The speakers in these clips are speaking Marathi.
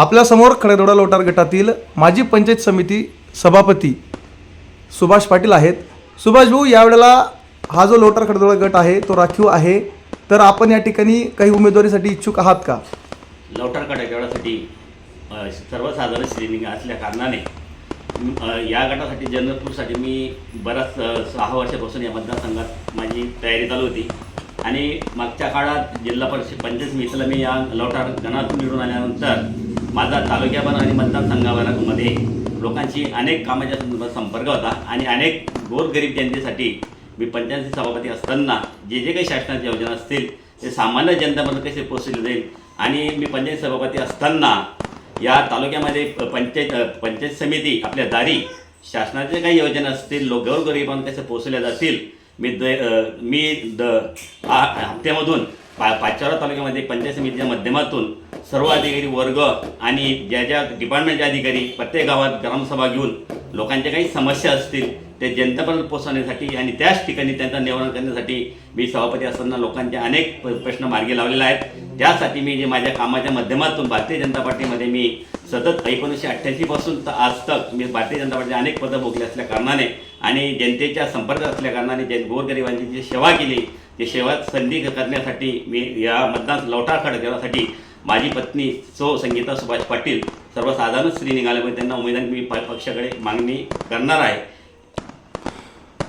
आपल्यासमोर खडदोडा लोटार गटातील माजी पंचायत समिती सभापती सुभाष पाटील आहेत. सुभाष भाऊ यावेळेला हा जो लोटार खडदोडा गट आहे तो राखीव आहे. तर आपण या ठिकाणी काही उमेदवारीसाठी इच्छुक आहात का? लोटार गटासाठी सर्वसाधारण श्रेणी असल्या कारणाने या गटासाठी जनरलपूरसाठी मी बराच सहा वर्षापासून या मतदारसंघात माझी तयारी चालू होती. आणि मागच्या काळात जिल्हा परिषद पंचायत समितीला मी या लवटार गणातून निवडून आल्यानंतर माझा तालुक्यावर आणि मतदारसंघामध्ये लोकांशी अनेक कामाच्या संदर्भात संपर्क होता आणि अनेक गोरगरीब जनतेसाठी मी पंचायत सभापती असताना जे जे काही शासनाच्या योजना असतील ते सामान्य जनतेपर्यंत कसे पोहोचले जाईल? आणि मी पंचायत सभापती असताना या तालुक्यामध्ये प- पंचायत पंचायत समिती आपल्या दारी शासनाच्या काही योजना असतील लोक गोरगरिबांना कसे पोहोचल्या जातील? मी द मी द हप्त्यामधून पा पाचोरा तालुक्यामध्ये पंचायत समितीच्या माध्यमातून सर्व अधिकारी वर्ग आणि ज्या ज्या डिपार्टमेंटचे अधिकारी प्रत्येक गावात ग्रामसभा घेऊन लोकांच्या काही समस्या असतील ते जनतेपर्यंत पोहोचवण्यासाठी आणि त्याच ठिकाणी त्यांचा निवारण करण्यासाठी मी सभापती असताना लोकांचे अनेक प्रश्न मार्गी लावलेले आहेत. त्यासाठी मी जे माझ्या कामाच्या माध्यमातून भारतीय जनता पार्टीमध्ये मी सतत एकोणीसशे अठ्ठ्याऐंशीपासून तर आज तक मी भारतीय जनता पार्टीचे अनेक पदं भोगली असल्या कारणाने आणि जनतेच्या संपर्कात असल्या कारणाने जन गोरगरिबांची जी सेवा केली ती सेवा संधी करण्यासाठी मी या मतदान लवटार करण्यासाठी माझी पत्नी सौ संगीता सुभाष पाटील सर्वसाधारण स्त्री निघाल्यामुळे त्यांना उमेदवारी मी पक्षाकडे मागणी करणार आहे.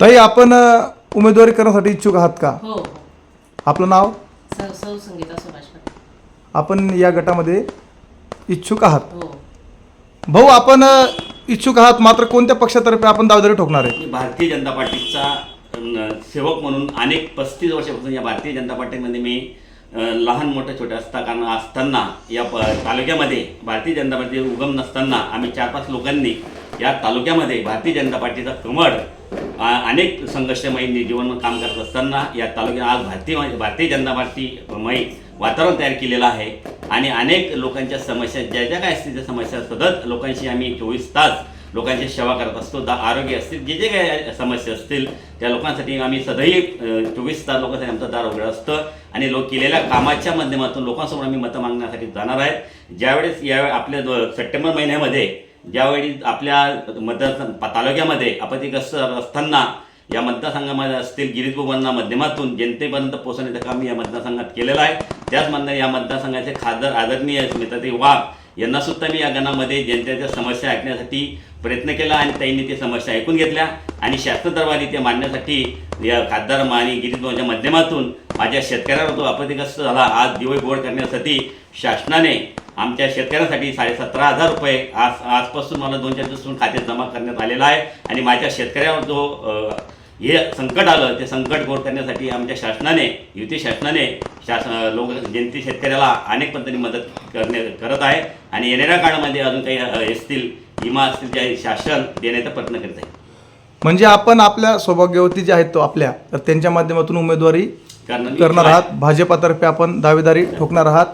ताई आपण अ, उमेदवारी करण्यासाठी इच्छुक आहात का? हो. आपलं नाव? स- सौ संगीता सुभाष पाटील. आपण या गटामध्ये इच्छुक आहात? हो. भाऊ आपण अ, इच्छुक आहात मात्र कोणत्या पक्षातर्फे आपण दावेदारी ठोकणार आहे? मी भारतीय जनता पार्टीचा अं, सेवक म्हणून अनेक पस्तीस वर्षापासून या भारतीय जनता पार्टीमध्ये मी लहान मोठं छोटे असता कारण असताना या प तालुक्यामध्ये भारतीय जनता पार्टी उगम नसताना आम्ही चार पाच लोकांनी या तालुक्यामध्ये भारतीय जनता पार्टीचा कमळ अनेक संघर्षमयी जीवन काम करत असताना या तालुक्यात आज भारतीय भारतीय जनता पार्टीमयी वातावरण तयार केलेलं आहे. आणि अनेक लोकांच्या समस्या ज्या ज्या काय असतील त्या समस्या सतत लोकांशी आम्ही चोवीस तास लोकांची सेवा करत असतो दा आरोग्य असतील जे जे काही समस्या असतील त्या लोकांसाठी आम्ही सदैव चोवीस तास लोकांसाठी आमचं दार उघडं असतं. आणि लोक केलेल्या कामाच्या माध्यमातून लोकांसमोर आम्ही मतं मागण्यासाठी जाणार आहेत ज्यावेळेस या आपल्या सप्टेंबर महिन्यामध्ये ज्यावेळी आपल्या मतदार तालुक्यामध्ये आपत्तीग्रस्त असताना या मतदारसंघामध्ये असतील गिरीजबाबांना माध्यमातून जनतेपर्यंत पोहोचण्याचं काम या मतदारसंघात केलेलं आहे. त्याचप्रमाणे या मतदारसंघाचे खासदार आदरणीय स्मिताताई वाघ यांना सुद्धा मी या गणामध्ये जनतेच्या समस्या ऐकण्यासाठी प्रयत्न केला आणि त्यांनी ते समस्या ऐकून घेतल्या. आणि शासन दरबारी ते मांडण्यासाठी या खासदार आणि गिरीजबाबांच्या माध्यमातून माझ्या शेतकऱ्यावर तो आपत्तीग्रस्त झाला आज दिवय गोड करण्यासाठी शासनाने आमच्या शेतकऱ्यांसाठी साडेसतरा हजार रुपये आज आजपासून मला दोन चार दिवसून खात्यात जमा करण्यात आलेला आहे. आणि माझ्या शेतकऱ्यावर जो हे संकट आलं ते संकट गोड करण्यासाठी आमच्या शासनाने युती शासनाने शासन लोक जनते शेतकऱ्याला अनेक पद्धतीने मदत करणे करत आहे. आणि येणाऱ्या काळामध्ये अजून काही असतील विमा असतील जे शासन देण्याचा प्रयत्न करत आहे. म्हणजे आपण आपल्या सौभाग्यवती जे आहेत तो आपल्या तर त्यांच्या माध्यमातून उमेदवारी कारण करणार आहात. भाजपातर्फे आपण दावेदारी ठोकणार आहात.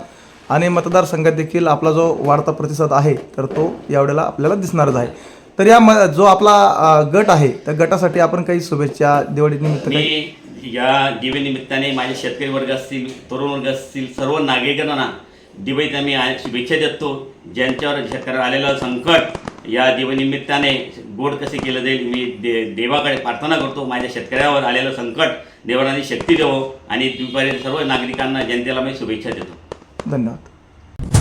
आणि मतदारसंघात देखील आपला जो वाढता प्रतिसाद आहे तर तो यावेळेला आपल्याला दिसणारच आहे. तर या म जो आपला अ, गट आहे त्या गटासाठी आपण काही शुभेच्छा दिवाळी निमित्त काही मी या दिवे निमित्ताने माझे शेतकरी वर्ग असतील तरुण वर्ग असतील सर्व नागरिकांना दिवाळीचा मी आ- शुभेच्छा देतो. ज्यांच्यावर शेतकऱ्यावर आलेलं संकट या दिवाळीनिमित्ताने गोड कसे केलं जाईल मी दे देवाकडे प्रार्थना करतो. माझ्या शेतकऱ्यावर आलेलं संकट देवाने शक्ती देवो आणि दुपारी सर्व नागरिकांना जनतेला मी शुभेच्छा देतो. धन्यवाद.